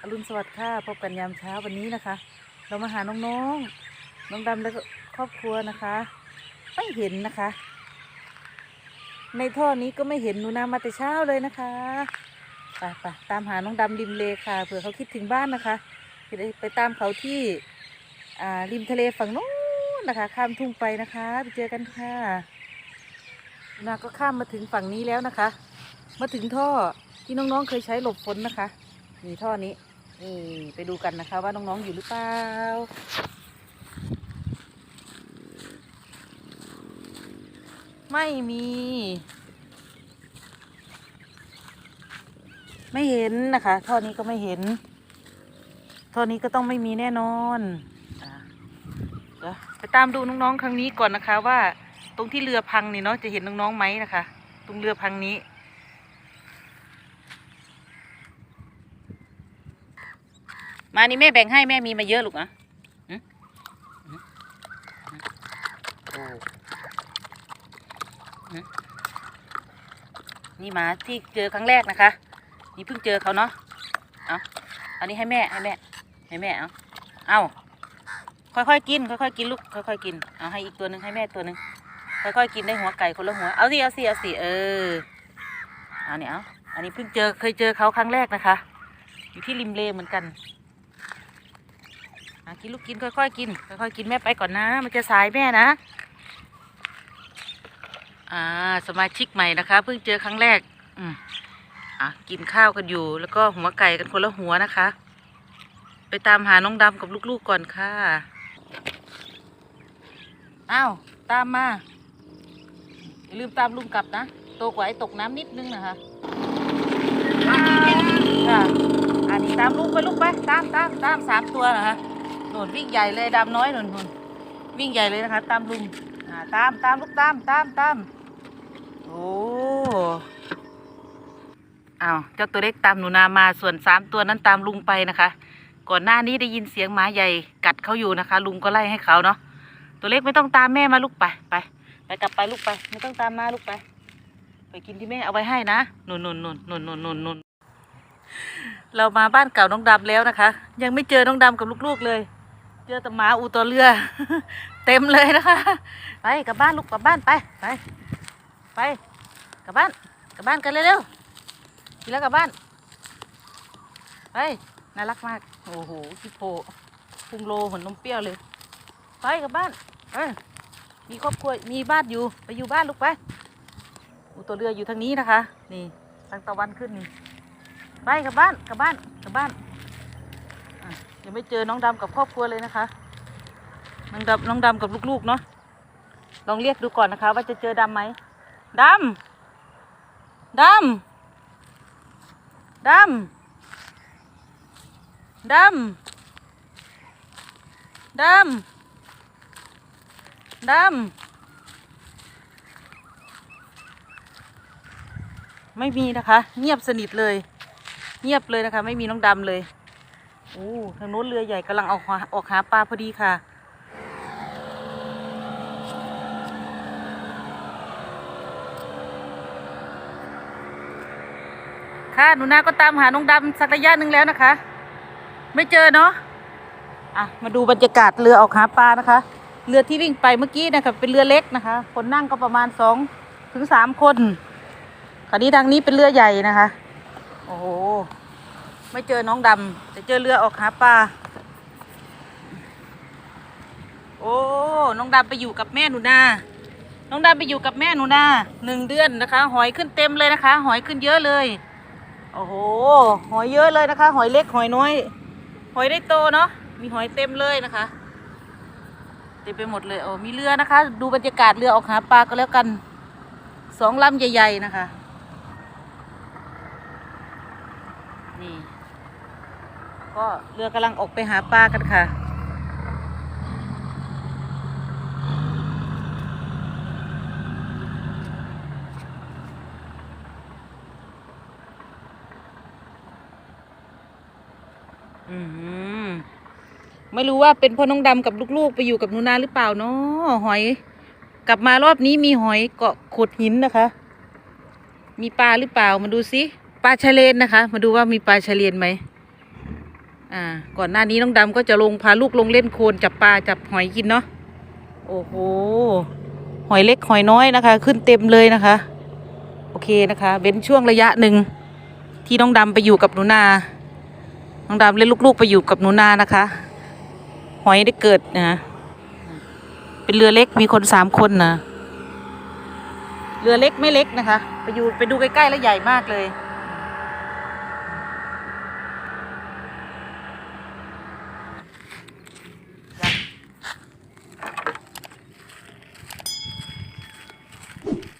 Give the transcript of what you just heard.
อรุณสวัสดิ์ค่ะพบกันยามเช้าวันนี้นะคะ เรามาหาน้องๆ น้องดำแล้วก็ครอบครัวนะคะ ไม่เห็นนะคะ ในท่อนี้ก็ไม่เห็นหนูนามาแต่เช้าเลยนะคะไปไปตามหาน้องดำริมเลค่ะเผื่อเขาคิดถึงบ้านนะคะได้ไปตามเขาที่ริมทะเลฝั่งนู้นนะคะ ข้ามทุ่งไปนะคะไปเจอกันค่ะนาก็ข้ามมาถึงฝั่งนี้แล้วนะคะ มาถึงท่อที่น้องๆเคยใช้หลบฝนนะคะนี่ท่อนี้ นี่ไปดูกันนะคะว่าน้องๆอยู่หรือเปล่าไม่มี ไม่เห็นนะคะท่อนี้ก็ไม่เห็นท่อนี้ก็ต้องไม่มีแน่นอนไปตามดูน้องๆครั้งนี้ก่อนนะคะว่า ตรงที่เรือพังนี่เนาะจะเห็นน้องๆไหมนะคะ ตรงเรือพังนี้ มานี่แม่แบ่งให้แม่มีมาเยอะลูกอะนี่หมาที่เจอครั้งแรกนะคะ นี่เพิ่งเจอเขาเนาะ เอาอันนี้ให้แม่ให้แม่ ให้แม่เอาเอาค่อยๆกิน ค่อยๆกินลูก ค่อยๆกิน เอาให้อีกตัวหนึ่งให้แม่ตัวหนึ่งค่อยๆกินได้หัวไก่คนละหัว เอาสิเอาสิเอาสิเออ เอาเนี่ยเอาอันนี้เพิ่งเจอเคยเจอเขาครั้งแรกนะคะ อยู่ที่ริมเลเหมือนกัน กินลูกกินค่อยๆกินค่อยๆกินแม่ไปก่อนนะ มันจะสายแม่นะ อ่า สมาชิกใหม่นะคะ เพิ่งเจอครั้งแรก อืมอะกินข้าวกันอยู่ แล้วก็หัวไก่กันคนละหัวนะคะ ไปตามหาน้องดำกับลูกๆก่อนค่ะอ้าวตามมาอย่าลืมตามลุงกลับนะโตกว่าไอ้ตกน้ำนิดนึงนะคะค่ะอันนี้ตามลูกไปลูกไปตามตามตามสามตัวนะคะ หนุนวิ่งใหญ่เลยดำน้อยหนุนหนุนวิ่งใหญ่เลยนะคะ ตามลุงตามตามลูกตามตามตามโอ้เอ้าเจ้าตัวเล็กตามหนูนามาส่วนสามตัวนั้นตามลุงไปนะคะ ก่อนหน้านี้ได้ยินเสียงหมาใหญ่กัดเขาอยู่นะคะ ลุงก็ไล่ให้เขาเนาะตัวเล็กไม่ต้องตามแม่มาลูกไปไปไปกลับไปลูกไป ไม่ต้องตามมาลูกไป ไปกินที่แม่เอาไว้ให้นะหนุนหนุนหนุนหนุนหนุนหนุนหนุนเรามาบ้านเก่าน้องดำแล้วนะคะ ยังไม่เจอน้องดำกับลูกๆเลย เจอแต่หมาอูตัวเรือ เต็มเลยนะคะ ไปกลับบ้านลูกกลับบ้านไปไปไปกลับบ้านกลับบ้านกันเร็วๆกินแล้วกลับบ้านไปน่ารักมากโอ้โหคิโพพุงโลเหมือนนมเปรี้ยวเลย ไปกลับบ้านเออมีครอบครัวมีบ้านอยู่ไปอยู่บ้านลูกไปอูตัวเรืออยู่ทางนี้นะคะ นี่ทางตะวันขึ้นนี่ไปกลับบ้านกลับบ้านกลับบ้าน ยังไม่เจอน้องดำกับครอบครัวเลยนะคะ น้องดำน้องดำกับลูกๆเนาะลองเรียกดูก่อนนะคะ ว่าจะเจอดำไหมดำดำดำดำดำดำไม่มีนะคะ เงียบสนิทเลย เงียบเลยนะคะ ไม่มีน้องดำเลย โอ้ทางโน้นเรือใหญ่กำลังออกหาออกหาปลาพอดีค่ะ ค่ะหนูนาก็ตามหาน้องดำสักระยะหนึ่งแล้วนะคะ ไม่เจอเนาะอะมาดูบรรยากาศเรือออกหาปลานะคะ เรือที่วิ่งไปเมื่อกี้นะคะเป็นเรือเล็กนะคะ คนนั่งก็ประมาณสองถึงสามคนคราวนี้ทางนี้เป็นเรือใหญ่นะคะ โอ้โห ไม่เจอน้องดำแต่เจอเรือออกหาปลา โอ้ น้องดำไปอยู่กับแม่หนูนา น้องดำไปอยู่กับแม่หนูนาหนึ่งเดือนนะคะ หอยขึ้นเต็มเลยนะคะ หอยขึ้นเยอะเลย โอ้โห หอยเยอะเลยนะคะ หอยเล็กหอยน้อย หอยได้โตเนาะ มีหอยเต็มเลยนะคะ เต็มไปหมดเลย โอ้ มีเรือนะคะ ดูบรรยากาศเรือออกหาปลาก็แล้วกัน สองลำใหญ่ ๆ นะคะ นี่ ก็เรือกำลังออกไปหาปลากันค่ะ อืมไม่รู้ว่าเป็นพ่อน้องดำกับลูกๆ ไปอยู่กับหนูนาหรือเปล่าเนาะหอย กลับมารอบนี้มีหอยเกาะขดหินนะคะ มีปลาหรือเปล่ามาดูสิปลาชะเลนนะคะ มาดูว่ามีปลาชะเลนไหม อ่า ก่อนหน้านี้น้องดำก็จะลงพาลูกลงเล่นโคลนจับปลาจับหอยกินเนาะ โอ้โห หอยเล็กหอยน้อยนะคะ ขึ้นเต็มเลยนะคะ โอเคนะคะเว้นช่วงระยะหนึ่งที่น้องดำไปอยู่กับหนูนา น้องดำเล่นลูกๆไปอยู่กับหนูนานะคะ หอยได้เกิดนะเป็นเรือเล็กมีคนสามคนนะ เรือเล็กไม่เล็กนะคะ ไปอยู่ไปดูใกล้ๆแล้วใหญ่มากเลย